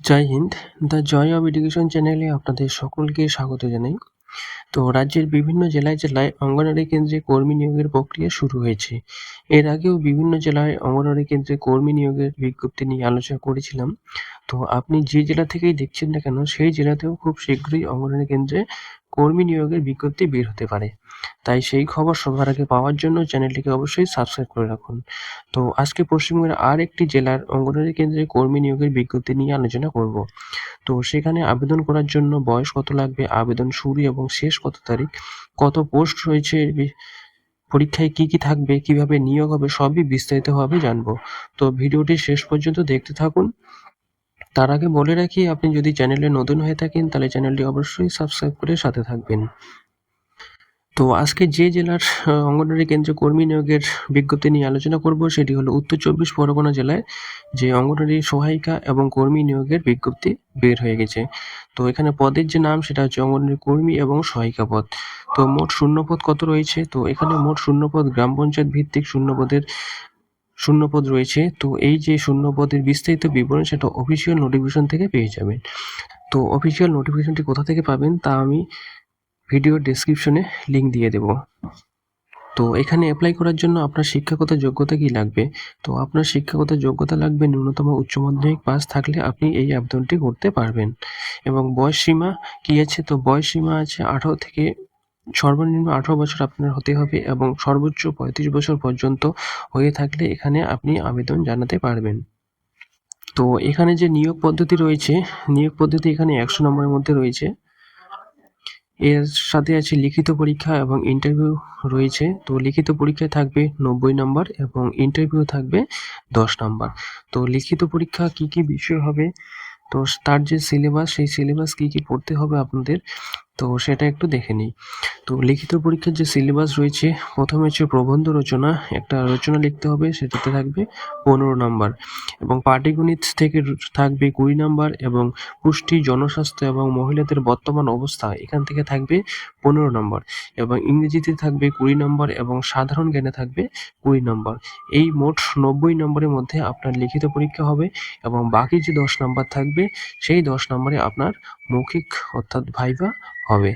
Joy Hind. The Joy of education চ্যানেলে আপনাদের সকলকে স্বাগত জানাই। তো রাজ্যের বিভিন্ন জেলায় জেলায় অঙ্গনওয়াড়ি কেন্দ্রে কর্মী নিয়োগের প্রক্রিয়া শুরু হয়েছে। এর আগেও বিভিন্ন জেলায় অঙ্গনওয়াড়ি কেন্দ্রে কর্মী নিয়োগের বিজ্ঞপ্তি নিয়ে আলোচনা করেছিলাম। তো আপনি যে জেলা থেকেই দেখছেন না কেন, সেই জেলাতেও খুব শীঘ্রই অঙ্গনওয়াড়ি কেন্দ্রে কর্মী নিয়োগের বিজ্ঞপ্তি বের হতে পারে। তাই সেই খবর সবার আগে পাওয়ার জন্য চ্যানেলটিকে অবশ্যই সাবস্ক্রাইব করে রাখুন। তো আজকে পশ্চিমবঙ্গের আর একটি জেলার অঙ্গনওয়াড়ি কেন্দ্রে কর্মী নিয়োগের বিজ্ঞপ্তি নিয়ে আলোচনা করব। তো সেখানে আবেদন করার জন্য বয়স কত লাগবে, আবেদন শুরু এবং শেষ কত তারিখ, কত পোস্ট রয়েছে পরীক্ষায় কি কি থাকবে, কীভাবে নিয়োগ হবে, সবই বিস্তারিতভাবে জানব। তো ভিডিওটি শেষ পর্যন্ত দেখতে থাকুন। তার আগে বলে রাখি, আপনি যদি চ্যানেলে নতুন হয়ে থাকেন, তাহলে চ্যানেলটি অবশ্যই সাবস্ক্রাইব করে সাথে থাকবেন। তো আজকে যে জেলার অঙ্গনওয়াড়ি কেন্দ্রে কর্মী নিয়োগের বিজ্ঞপ্তি নিয়ে আলোচনা করব সেটি হলো উত্তর চব্বিশ পরগনা জেলায় যে অঙ্গনওয়াড়ি সহায়িকা এবং কর্মী নিয়োগের বিজ্ঞপ্তি বের হয়ে গেছে। তো এখানে পদের যে নাম সেটা হচ্ছে অঙ্গনওয়াড়ি কর্মী এবং সহায়িকা পদ। তো মোট শূন্যপদ কত রয়েছে? তো এখানে মোট শূন্যপদ গ্রাম পঞ্চায়েত ভিত্তিক শূন্য শূন্যপদের শূন্যপদ রয়েছে। তো এই যে শূন্যপদের বিস্তারিত বিবরণ সেটা অফিসিয়াল নোটিফিকেশন থেকে পেয়ে যাবেন। তো অফিসিয়াল নোটিফিকেশনটি কোথা থেকে পাবেন তা আমি ভিডিওর ডেসক্রিপশনে লিংক দিয়ে দেব। তো এখানে অ্যাপ্লাই করার জন্য আপনার শিক্ষাগত যোগ্যতা কি লাগবে? তো আপনার শিক্ষাগত যোগ্যতা লাগবে ন্যূনতম উচ্চ মাধ্যমিক পাস থাকলে আপনি এই আবেদনটি করতে পারবেন। এবং বয়স সীমা কি আছে? তো বয়স সীমা আছে আঠারো থেকে সর্বনিম্ন আঠারো বছর আপনার হতে হবে এবং সর্বোচ্চ পঁয়ত্রিশ বছর পর্যন্ত হয়ে থাকলে এখানে আপনি আবেদন জানাতে পারবেন। তো এখানে যে নিয়োগ পদ্ধতি রয়েছে, নিয়োগ পদ্ধতি এখানে একশো নম্বরের মধ্যে রয়েছে। এর সাথে আছে লিখিত পরীক্ষা এবং ইন্টারভিউ রয়েছে। তো লিখিত পরীক্ষায় থাকবে নব্বই নম্বর এবং ইন্টারভিউ থাকবে দশ নম্বর তো লিখিত পরীক্ষা কি কি বিষয় হবে? তো তার যে সিলেবাস সেই সিলেবাস কি কি পড়তে হবে আপনাদের? তো সেটা একটু দেখে নিই। তো লিখিত পরীক্ষার যে সিলেবাস রয়েছে, প্রথমে হচ্ছে প্রবন্ধ রচনা, একটা রচনা লিখতে হবে, সেটাতে থাকবে পনেরো নম্বর এবং পাটিগণিত থেকে থাকবে কুড়ি নাম্বার এবং পুষ্টি, জনস্বাস্থ্য এবং মহিলাদের বর্তমান অবস্থা, এখান থেকে থাকবে পনেরো নম্বর এবং ইংরেজিতে থাকবে কুড়ি নম্বর এবং সাধারণ জ্ঞানে থাকবে কুড়ি নম্বর। এই মোট নব্বই নম্বরের মধ্যে আপনার লিখিত পরীক্ষা হবে এবং বাকি যে দশ নম্বর থাকবে, সেই দশ নম্বরে আপনার মৌখিক অর্থাৎ ভাইভা হবে।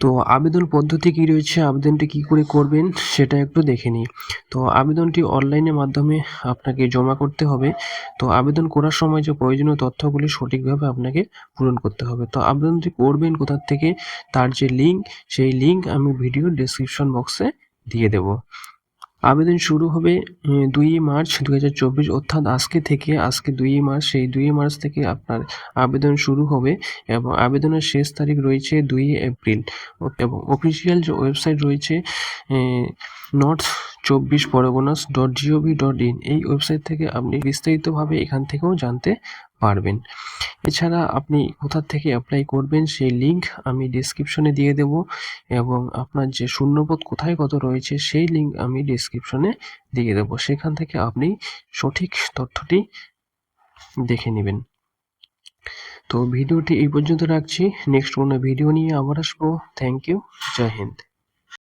তো আবেদন পদ্ধতি কী রয়েছে, আবেদনটি কি করে করবেন সেটা একটু দেখে নিই। তো আবেদনটি অনলাইনের মাধ্যমে আপনাকে জমা করতে হবে। তো আবেদন করার সময় যে প্রয়োজনীয় তথ্যগুলি সঠিকভাবে আপনাকে পূরণ করতে হবে। তো আবেদনটি করবেন কোথা থেকে, তার যে লিঙ্ক সেই লিঙ্ক আমি ভিডিও ডেসক্রিপশন বক্সে দিয়ে দেব। আবেদন শুরু হবে দুই মার্চ দু হাজার চব্বিশ, অর্থাৎ আজকে থেকে, আজকে দুই মার্চ, সেই দুই মার্চ থেকে আপনার আবেদন শুরু হবে এবং আবেদনের শেষ তারিখ রয়েছে দুই এপ্রিল। এবং অফিসিয়াল যে ওয়েবসাইট রয়েছে নর্থ চব্বিশ Parganas dot G O V dot in এই ওয়েবসাইট থেকে আপনি বিস্তারিতভাবে এখান থেকেও জানতে পারবেন। এছাড়া আপনি কোথা থেকে অ্যাপ্লাই করবেন সেই লিংক আমি ডিসক্রিপশনে দিয়ে দেব এবং আপনার যে শূন্যপদ কোথায় কত রয়েছে সেই লিংক আমি ডিসক্রিপশনে দিয়ে দেব। সেখান থেকে আপনি সঠিক তথ্যটি দেখে নেবেন। তো ভিডিওটি এই পর্যন্ত রাখছি। নেক্সট কোনো ভিডিও নিয়ে আবার আসব। থ্যাংক ইউ জয় হিন্দ।